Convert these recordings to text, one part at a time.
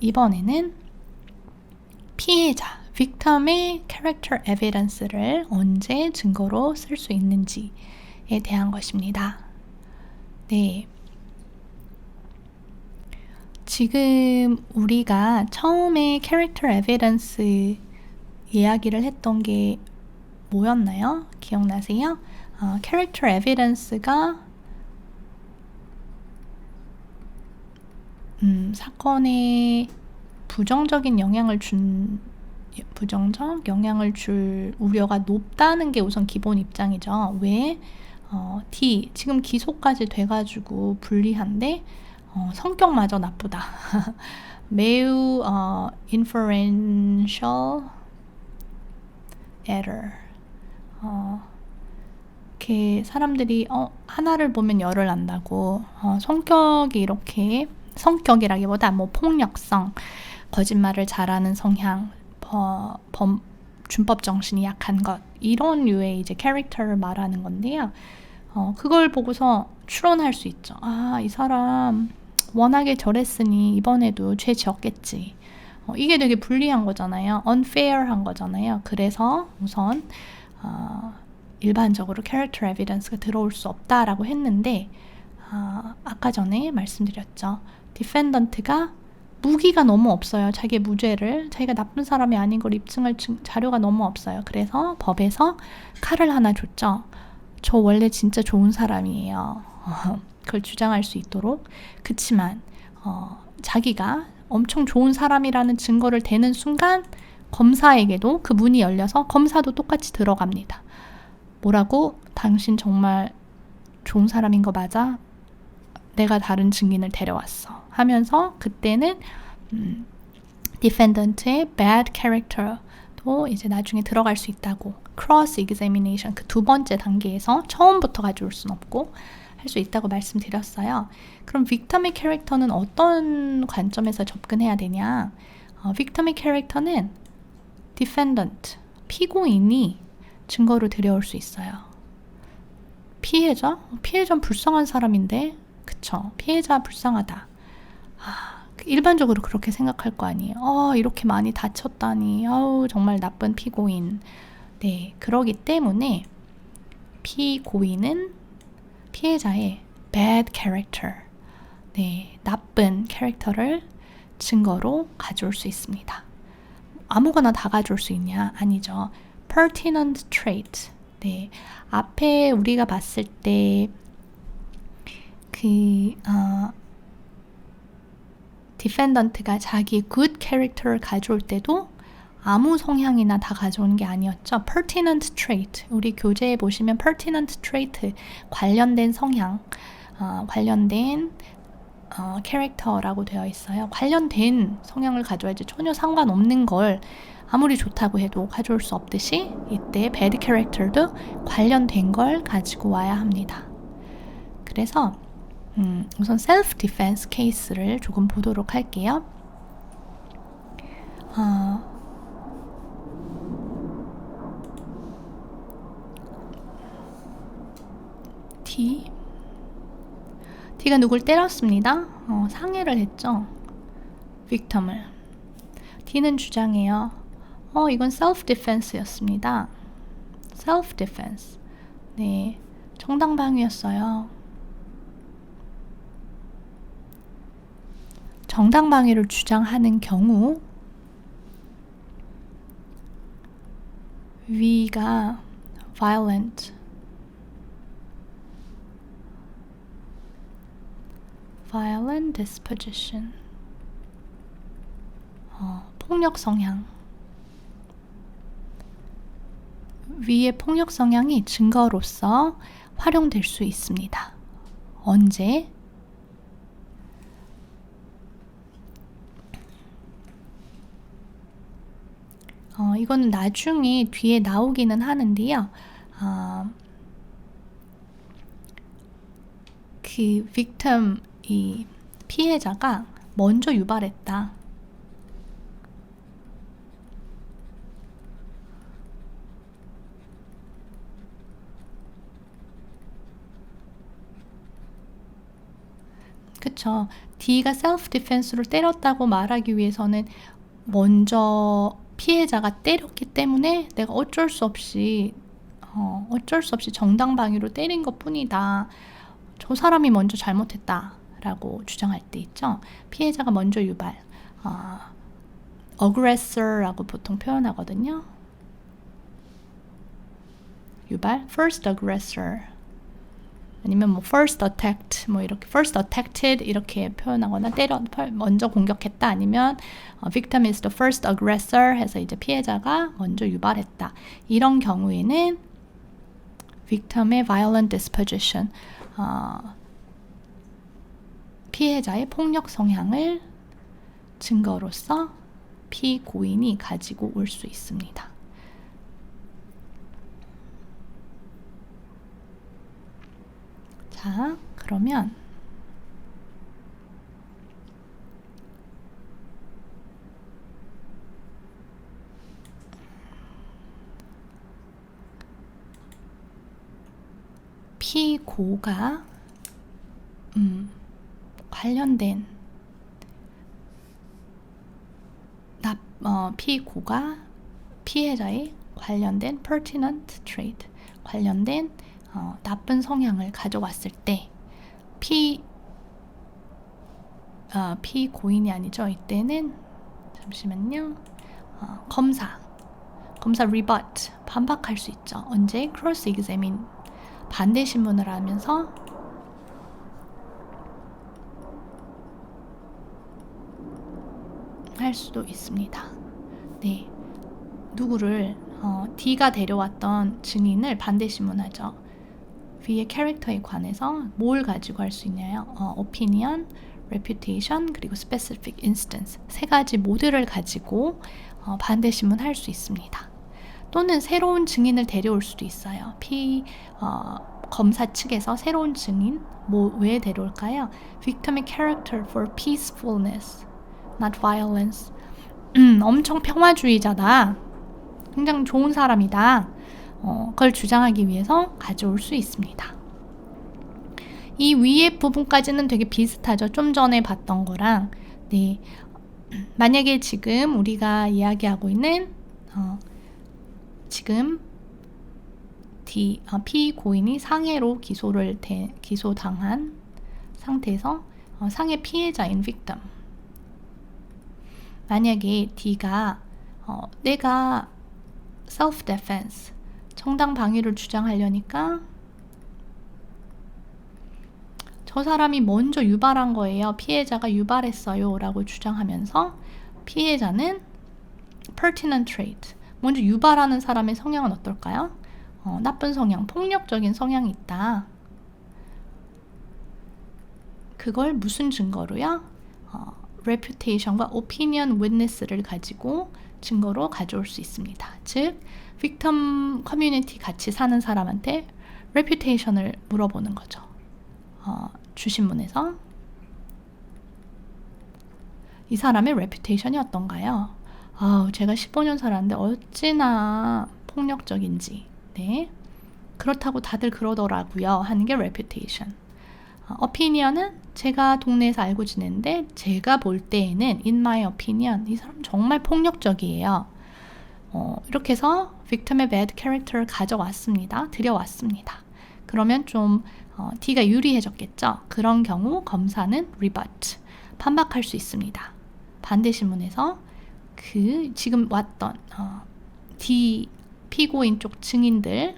이번에는 피해자, victim의 character evidence를 언제 증거로 쓸 수 있는지에 대한 것입니다. 네. 지금 우리가 처음에 character evidence 이야기를 했던 게 뭐였나요? 기억나세요? 어, character evidence가 음, 사건에 부정적인 영향을 준 부정적 영향을 줄 우려가 높다는 게 우선 기본 입장이죠. 왜? 어, D 지금 기소까지 돼가지고 불리한데 어, 성격마저 나쁘다. 매우 어, inferential error. 어, 이렇게 사람들이 어, 하나를 보면 열을 안다고 어, 성격이 이렇게 성격이라기보다 뭐 폭력성, 거짓말을 잘하는 성향, 버, 범, 준법 정신이 약한 것 이런 류의 이제 캐릭터를 말하는 건데요. 어, 그걸 보고서 추론할 수 있죠. 아, 이 사람 워낙에 저랬으니 이번에도 죄 지었겠지. 어, 이게 되게 불리한 거잖아요. unfair한 거잖아요. 그래서 우선 어, 일반적으로 character evidence가 들어올 수 없다라고 했는데 어, 아까 전에 말씀드렸죠. 디펜던트가 무기가 너무 없어요. 자기의 무죄를 자기가 나쁜 사람이 아닌 걸 입증할 자료가 너무 없어요. 그래서 법에서 칼을 하나 줬죠. 저 원래 진짜 좋은 사람이에요. 그걸 주장할 수 있도록. 그치만 어, 자기가 엄청 좋은 사람이라는 증거를 대는 순간 검사에게도 그 문이 열려서 검사도 똑같이 들어갑니다. 뭐라고? 당신 정말 좋은 사람인 거 맞아? 내가 다른 증인을 데려왔어. 하면서 그때는 음, defendant의 bad character도 이제 나중에 들어갈 수 있다고 cross examination 그 두 번째 단계에서 처음부터 가져올 순 없고 할 수 있다고 말씀드렸어요. 그럼 victim의 캐릭터는 어떤 관점에서 접근해야 되냐? 어, victim의 캐릭터는 defendant 피고인이 증거로 들여올 수 있어요. 피해자? 피해자는 불쌍한 사람인데 그쵸. 피해자 불쌍하다. 아, 일반적으로 그렇게 생각할 거 아니에요. 어, 이렇게 많이 다쳤다니. 아우, 정말 나쁜 피고인. 네, 그러기 때문에 피고인은 피해자의 bad character, 네, 나쁜 캐릭터를 증거로 가져올 수 있습니다. 아무거나 다 가져올 수 있냐? 아니죠. pertinent trait. 네, 앞에 우리가 봤을 때 그 어, 디펜던트가 자기 굿 캐릭터를 가져올 때도 아무 성향이나 다 가져오는 게 아니었죠. pertinent trait. 우리 교재에 보시면 pertinent trait 관련된 성향, 어, 관련된 어, 캐릭터라고 되어 있어요. 관련된 성향을 가져야지 전혀 상관없는 걸 아무리 좋다고 해도 가져올 수 없듯이 이때 bad character도 관련된 걸 가지고 와야 합니다. 그래서 음, 우선 셀프 디펜스 케이스를 조금 보도록 할게요. 어, D D가 누굴 때렸습니다. 어, 상해를 했죠. 빅텀을. D는 주장해요. 어, 이건 셀프 디펜스였습니다. 셀프 디펜스. 네. 정당방위였어요. 정당방위를 주장하는 경우 위가 violent violent disposition 어, 폭력 성향 위의 폭력 성향이 증거로서 활용될 수 있습니다. 언제? 어, 이거는 나중에 뒤에 나오기는 하는데요. 어, 그 victim 이 피해자가 먼저 유발했다. 그쵸. D가 self defense로 때렸다고 말하기 위해서는 먼저 피해자가 때렸기 때문에 내가 어쩔 수 없이 어, 어쩔 수 없이 정당 방위로 때린 것 뿐이다. 저 사람이 먼저 잘못했다. 라고 주장할 때 있죠. 피해자가 먼저 유발. 어, aggressor라고 보통 표현하거든요. 유발, first aggressor. 아니면 뭐 first attacked 뭐 이렇게 first attacked 이렇게 표현하거나 때려 먼저 공격했다 아니면 어, victim is the first aggressor 해서 이제 피해자가 먼저 유발했다 이런 경우에는 victim의 violent disposition 어, 피해자의 폭력 성향을 증거로서 피고인이 가지고 올 수 있습니다. 자, 그러면 피고가 음, 관련된 납, 어, 피고가 피해자의 관련된 pertinent trait 관련된 어, 나쁜 성향을 가져왔을 때 피, 어, 피고인이 아니죠. 이때는 잠시만요. 어, 검사 검사 rebut 반박할 수 있죠. 언제 cross examine 반대 신문을 하면서 할 수도 있습니다. 네. 누구를 어, D가 데려왔던 증인을 반대 신문하죠. V의 캐릭터에 관해서 뭘 가지고 할 수 있냐요? 어, opinion, reputation, 그리고 specific instance 세 가지 모드를 가지고 어, 반대 신문할 수 있습니다. 또는 새로운 증인을 데려올 수도 있어요. P 어, 검사 측에서 새로운 증인 뭐 왜 데려올까요? Victim의 character for peacefulness, not violence. 음, 엄청 평화주의자다. 굉장히 좋은 사람이다. 어, 그걸 주장하기 위해서 가져올 수 있습니다. 이 위에 부분까지는 되게 비슷하죠. 좀 전에 봤던 거랑. 네. 만약에 지금 우리가 이야기하고 있는 어, 지금 D, 어, 피고인이 상해로 기소를 대, 기소당한 상태에서 어, 상해 피해자인 victim. 만약에 D가 어, 내가 self defense 정당 방위를 주장하려니까 저 사람이 먼저 유발한 거예요. 피해자가 유발했어요. 라고 주장하면서 피해자는 pertinent trait. 먼저 유발하는 사람의 성향은 어떨까요? 어, 나쁜 성향, 폭력적인 성향이 있다. 그걸 무슨 증거로요? 어, reputation과 opinion witness를 가지고 증거로 가져올 수 있습니다. 즉, victim 커뮤니티 같이 사는 사람한테 reputation을 물어보는 거죠. 어, 주신문에서 이 사람의 reputation이 어떤가요? 아, 제가 15년 살았는데 어찌나 폭력적인지. 네. 그렇다고 다들 그러더라고요. 하는 게 reputation. 어, opinion은 제가 동네에서 알고 지내는데 제가 볼 때에는 in my opinion 이 사람 정말 폭력적이에요. 어, 이렇게 해서 victim의 bad character를 가져왔습니다. 들여왔습니다. 그러면 좀 어, D가 유리해졌겠죠. 그런 경우 검사는 rebut 반박할 수 있습니다. 반대 신문에서 그 지금 왔던 어, D 피고인 쪽 증인들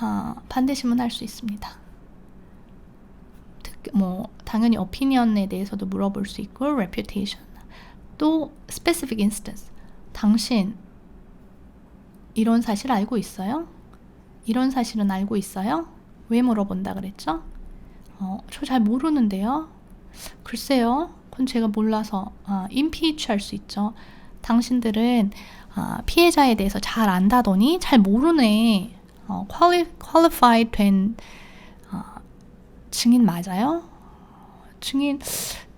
어, 반대 신문할 수 있습니다. 특, 뭐 당연히 opinion에 대해서도 물어볼 수 있고 reputation 또 specific instance 당신 이런 사실 알고 있어요? 이런 사실은 알고 있어요? 왜 물어본다 그랬죠? 어, 저 잘 모르는데요. 글쎄요. 그건 제가 몰라서 아, impeach 할수 있죠. 당신들은 아, 피해자에 대해서 잘 안다더니 잘 모르네. 어, quali, qualified 된 어, 증인 맞아요? 증인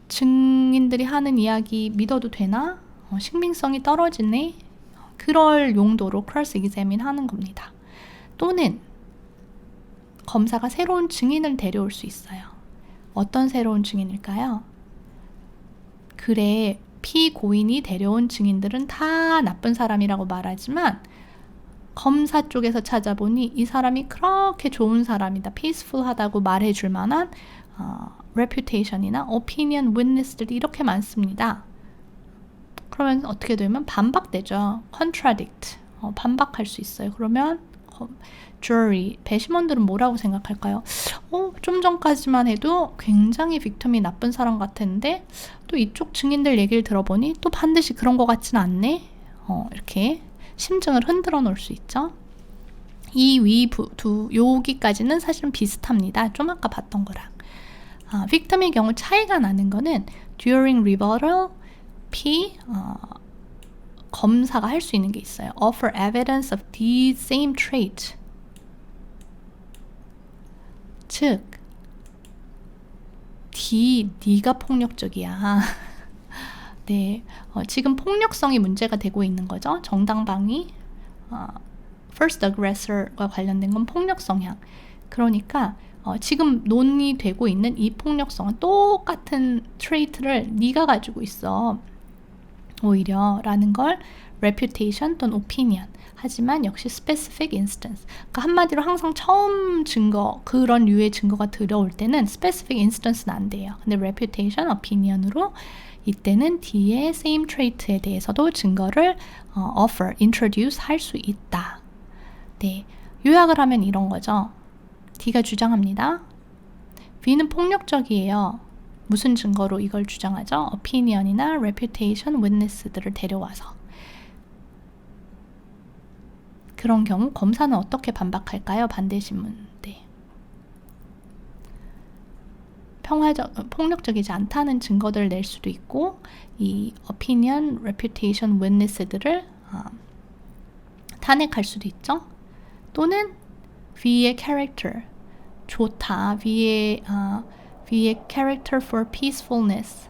증인들이 하는 이야기 믿어도 되나? 어, 신빙성이 떨어지네. 그럴 용도로 크로스 이그자민 하는 겁니다. 또는 검사가 새로운 증인을 데려올 수 있어요. 어떤 새로운 증인일까요? 그래, 피고인이 데려온 증인들은 다 나쁜 사람이라고 말하지만 검사 쪽에서 찾아보니 이 사람이 그렇게 좋은 사람이다, peaceful하다고 말해줄 만한 어, reputation이나 opinion witness들이 이렇게 많습니다. 그러면 어떻게 되면 반박되죠. contradict. 어, 반박할 수 있어요. 그러면 어, jury, 배심원들은 뭐라고 생각할까요? 어, 좀 전까지만 해도 굉장히 빅텀이 나쁜 사람 같았는데 또 이쪽 증인들 얘기를 들어보니 또 반드시 그런 것 같지는 않네. 어, 이렇게 심증을 흔들어 놓을 수 있죠. 이 위 두 여기까지는 사실은 비슷합니다. 좀 아까 봤던 거랑. 아, 빅텀의 경우 차이가 나는 거는 during rebuttal P 어, 검사가 할 수 있는 게 있어요. offer evidence of the same trait. 즉 D, 네가 폭력적이야. 네, 어, 지금 폭력성이 문제가 되고 있는 거죠. 정당방위, 어, first aggressor과 관련된 건 폭력 성향. 그러니까 어, 지금 논의되고 있는 이 폭력성은 똑같은 트레이트를 네가 가지고 있어. 오히려 라는 걸 reputation 또는 opinion 하지만 역시 specific instance 그러니까 한마디로 항상 처음 증거 그런 류의 증거가 들어올 때는 specific instance는 안 돼요 근데 reputation, opinion으로 이때는 뒤에 same trait에 대해서도 증거를 어, offer, introduce 할 수 있다 네, 요약을 하면 이런 거죠 D가 주장합니다 B는 폭력적이에요 무슨 증거로 이걸 주장하죠? opinion이나 reputation witness들을 데려와서 그런 경우 검사는 어떻게 반박할까요? 반대 신문 네. 평화적 폭력적이지 않다는 증거들을 낼 수도 있고 이 opinion, reputation, witness들을 어, 탄핵할 수도 있죠. 또는 V의 character 좋다, V의 어, V의 character for peacefulness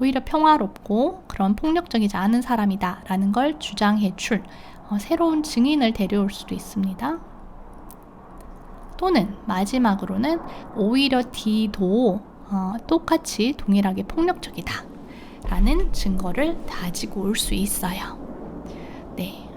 오히려 평화롭고 그런 폭력적이지 않은 사람이다 라는 걸 주장해 줄 어, 새로운 증인을 데려올 수도 있습니다. 또는 마지막으로는 오히려 D도 어, 똑같이 동일하게 폭력적이다 라는 증거를 가지고 올 수 있어요. 네.